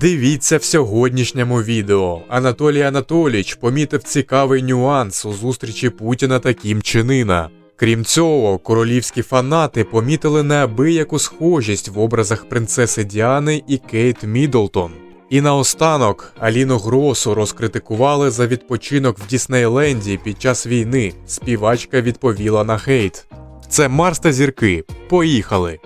Дивіться в сьогоднішньому відео. Анатолій Анатолійович помітив цікавий нюанс у зустрічі Путіна та Кім Чен Крім цього, королівські фанати помітили неабияку схожість в образах принцеси Діани і Кейт Міддлтон. І наостанок Аліну Гросу розкритикували за відпочинок в Діснейленді під час війни. Співачка відповіла на хейт. Це Марс та зірки. Поїхали!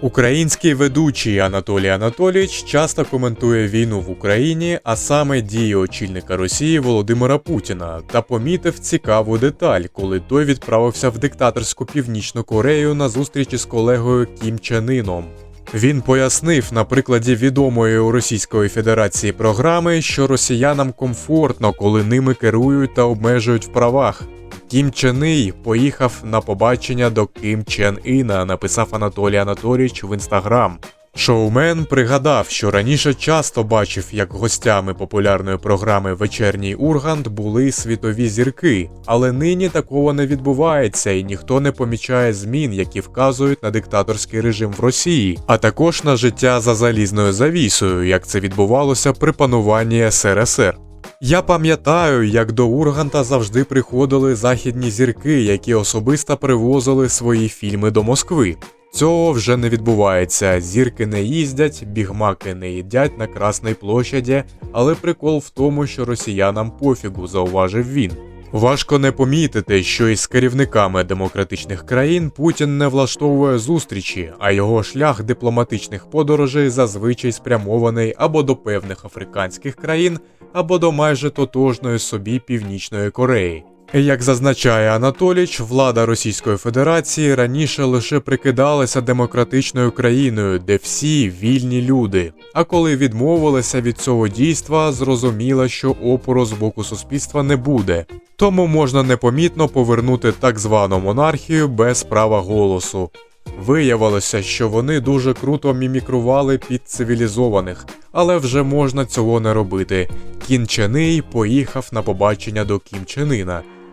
Український ведучий Анатолій Анатолійович часто коментує війну в Україні, а саме дії очільника Росії Володимира Путіна, та помітив цікаву деталь, коли той відправився в диктаторську північну Корею на зустрічі з колегою Кім Чен Іном. Він пояснив на прикладі відомої у Російської Федерації програми, що росіянам комфортно, коли ними керують та обмежують в правах. Кім Чен Ій поїхав на побачення до Кім Чен Іна, написав Анатолій Анатолійович в інстаграм. Шоумен пригадав, що раніше часто бачив, як гостями популярної програми Вечерній Ургант були світові зірки, але нині такого не відбувається і ніхто не помічає змін, які вказують на диктаторський режим в Росії, а також на життя за залізною завісою, як це відбувалося при пануванні СРСР. Я пам'ятаю, як до Урганта завжди приходили західні зірки, які особисто привозили свої фільми до Москви. Цього вже не відбувається. Зірки не їздять, бігмаки не їдять на Красній площаді, але прикол в тому, що росіянам пофігу, зауважив він. Важко не помітити, що із керівниками демократичних країн Путін не влаштовує зустрічі, а його шлях дипломатичних подорожей зазвичай спрямований або до певних африканських країн, або до майже тотожної собі Північної Кореї. Як зазначає Анатоліч, влада Російської Федерації раніше лише прикидалася демократичною країною, де всі вільні люди. А коли відмовилися від цього дійства, зрозуміла, що опору з боку суспільства не буде. Тому можна непомітно повернути так звану монархію без права голосу. Виявилося, що вони дуже круто мімікрували під цивілізованих, але вже можна цього не робити. Кін Чен Ій поїхав на побачення до Кім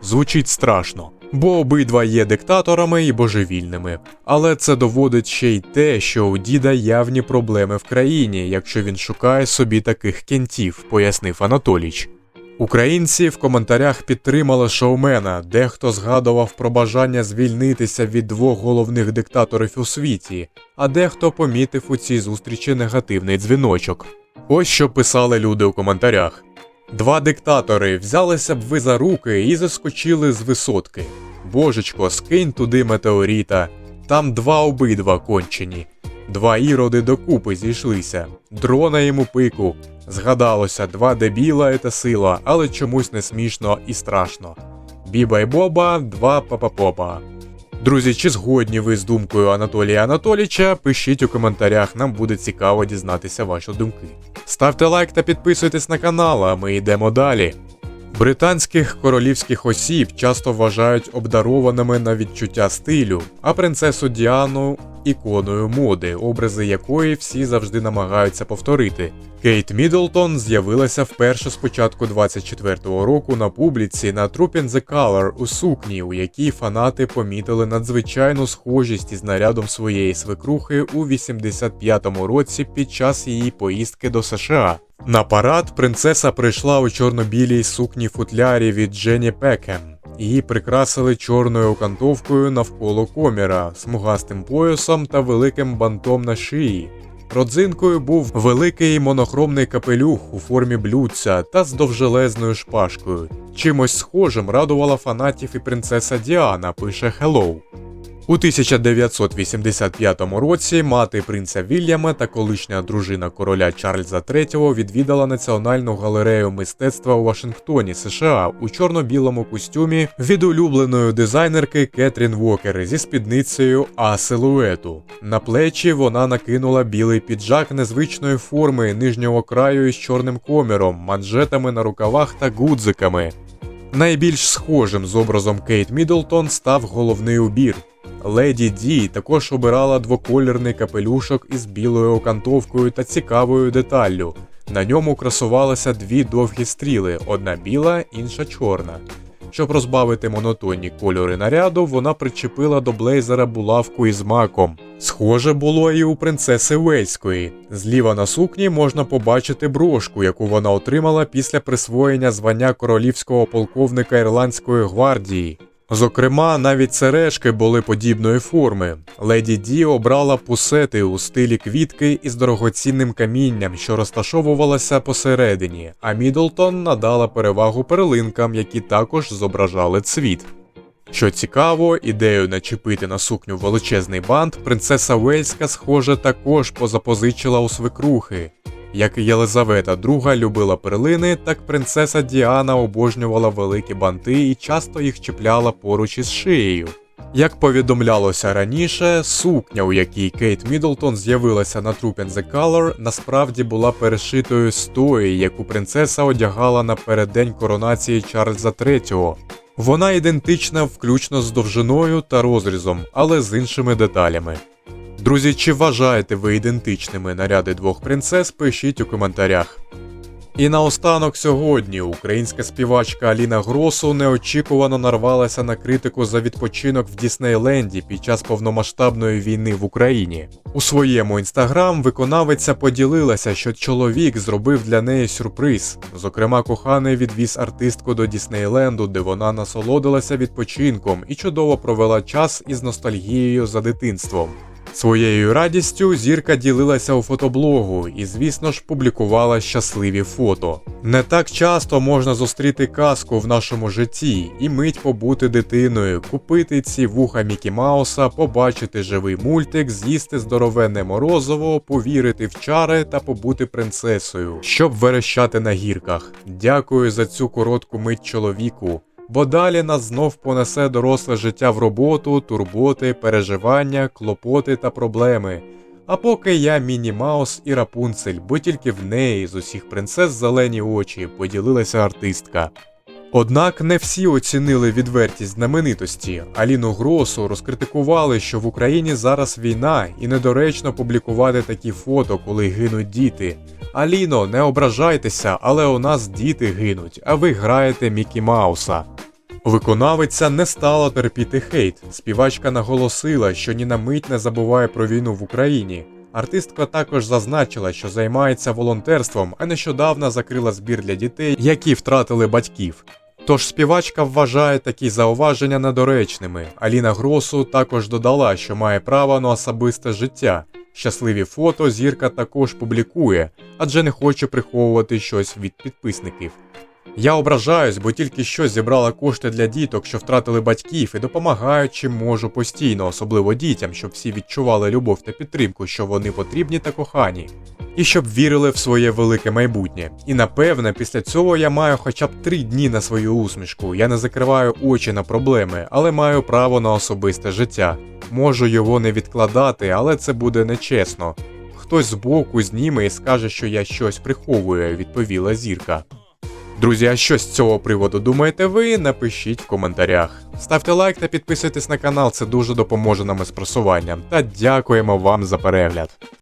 Звучить страшно, бо обидва є диктаторами і божевільними. Але це доводить ще й те, що у діда явні проблеми в країні, якщо він шукає собі таких кентів, пояснив Анатоліч. Українці в коментарях підтримали шоумена, дехто згадував про бажання звільнитися від двох головних диктаторів у світі, а дехто помітив у цій зустрічі негативний дзвіночок. Ось що писали люди у коментарях. Два диктатори взялися б ви за руки і заскочили з висотки. Божечко, скинь туди метеоріта. Там два обидва кончені. Два іроди докупи зійшлися. Дрона йому пику. Згадалося, два дебіла та сила, але чомусь не смішно і страшно. Біба й Боба, два папа-попа. Друзі, чи згодні ви з думкою Анатолія Анатоліча? Пишіть у коментарях, нам буде цікаво дізнатися ваші думки. Ставте лайк та підписуйтесь на канал, а ми йдемо далі. Британських королівських осіб часто вважають обдарованими на відчуття стилю, а принцесу Діану іконою моди, образи якої всі завжди намагаються повторити. Кейт Міддлтон з'явилася вперше з початку 24-го року на публіці на Troop in the Color у сукні, у якій фанати помітили надзвичайну схожість із нарядом своєї свекрухи у 85-му році під час її поїздки до США. На парад принцеса прийшла у чорно-білій сукні футлярі від Дженні Пекем. Її прикрасили чорною окантовкою навколо коміра, смугастим поясом та великим бантом на шиї. Родзинкою був великий монохромний капелюх у формі блюдця та з довжелезною шпажкою. Чимось схожим радувала фанатів і принцеса Діана, пише Hello. У 1985 році мати принца Вільяма та колишня дружина короля Чарльза III відвідала Національну галерею мистецтва у Вашингтоні, США у чорно-білому костюмі від улюбленої дизайнерки Кетрін Вокер зі спідницею А силуету. На плечі вона накинула білий піджак незвичної форми нижнього краю із чорним коміром, манжетами на рукавах та гудзиками. Найбільш схожим з образом Кейт Міддлтон став головний убір. Леді Ді також обирала двоколірний капелюшок із білою окантовкою та цікавою деталлю. На ньому красувалися дві довгі стріли: одна біла, інша чорна. Щоб розбавити монотонні кольори наряду, вона причепила до блейзера булавку із маком. Схоже було і у принцеси Вельської. Зліва на сукні можна побачити брошку, яку вона отримала після присвоєння звання королівського полковника Ірландської гвардії. Зокрема, навіть сережки були подібної форми. Леді Ді обрала пусети у стилі квітки із дорогоцінним камінням, що розташовувалося посередині, а Мідлтон надала перевагу перлинкам, які також зображали цвіт. Що цікаво, ідею начепити на сукню величезний бант принцеса Вельська, схоже, також позапозичила у свекрухи. Як Єлизавета II любила перлини, так принцеса Діана обожнювала великі банти і часто їх чіпляла поруч із шиєю. Як повідомлялося раніше, сукня, у якій Кейт Міддлтон з'явилася на Troop and the Color, насправді була перешитою з тої, яку принцеса одягала напереддень коронації Чарльза III. Вона ідентична включно з довжиною та розрізом, але з іншими деталями. Друзі, чи вважаєте ви ідентичними наряди двох принцес, пишіть у коментарях. І наостанок сьогодні українська співачка Аліна Гросу неочікувано нарвалася на критику за відпочинок в Діснейленді під час повномасштабної війни в Україні. У своєму інстаграм виконавиця поділилася, що чоловік зробив для неї сюрприз. Зокрема, коханий відвіз артистку до Діснейленду, де вона насолодилася відпочинком і чудово провела час із ностальгією за дитинством. Своєю радістю зірка ділилася у фотоблогу і, звісно ж, публікувала щасливі фото. Не так часто можна зустріти казку в нашому житті і мить побути дитиною, купити ці вуха Мікі Мауса, побачити живий мультик, з'їсти здоровенне морозиво, повірити в чари та побути принцесою, щоб верещати на гірках. Дякую за цю коротку мить чоловіку бо далі нас знов понесе доросле життя в роботу, турботи, переживання, клопоти та проблеми. А поки я Міні Маус і Рапунцель, бо тільки в неї з усіх принцес зелені очі поділилася артистка. Однак не всі оцінили відвертість знаменитості. Аліну Гросу розкритикували, що в Україні зараз війна і недоречно публікувати такі фото, коли гинуть діти. Аліно, не ображайтеся, але у нас діти гинуть, а ви граєте Мікі Мауса. Виконавиця не стала терпіти хейт. Співачка наголосила, що ні на мить не забуває про війну в Україні. Артистка також зазначила, що займається волонтерством, а нещодавно закрила збір для дітей, які втратили батьків. Тож співачка вважає такі зауваження недоречними. Аліна Гросу також додала, що має право на особисте життя. Щасливі фото зірка також публікує, адже не хоче приховувати щось від підписників. Я ображаюсь, бо тільки що зібрала кошти для діток, що втратили батьків, і допомагаю чим можу постійно, особливо дітям, щоб всі відчували любов та підтримку, що вони потрібні та кохані, і щоб вірили в своє велике майбутнє. І напевне, після цього я маю хоча б три дні на свою усмішку. Я не закриваю очі на проблеми, але маю право на особисте життя. Можу його не відкладати, але це буде нечесно. Хтось збоку зніме і скаже, що я щось приховую, відповіла зірка. Друзі, а що з цього приводу думаєте ви? Напишіть в коментарях. Ставте лайк та підписуйтесь на канал, це дуже допоможе нам із просуванням. Та дякуємо вам за перегляд.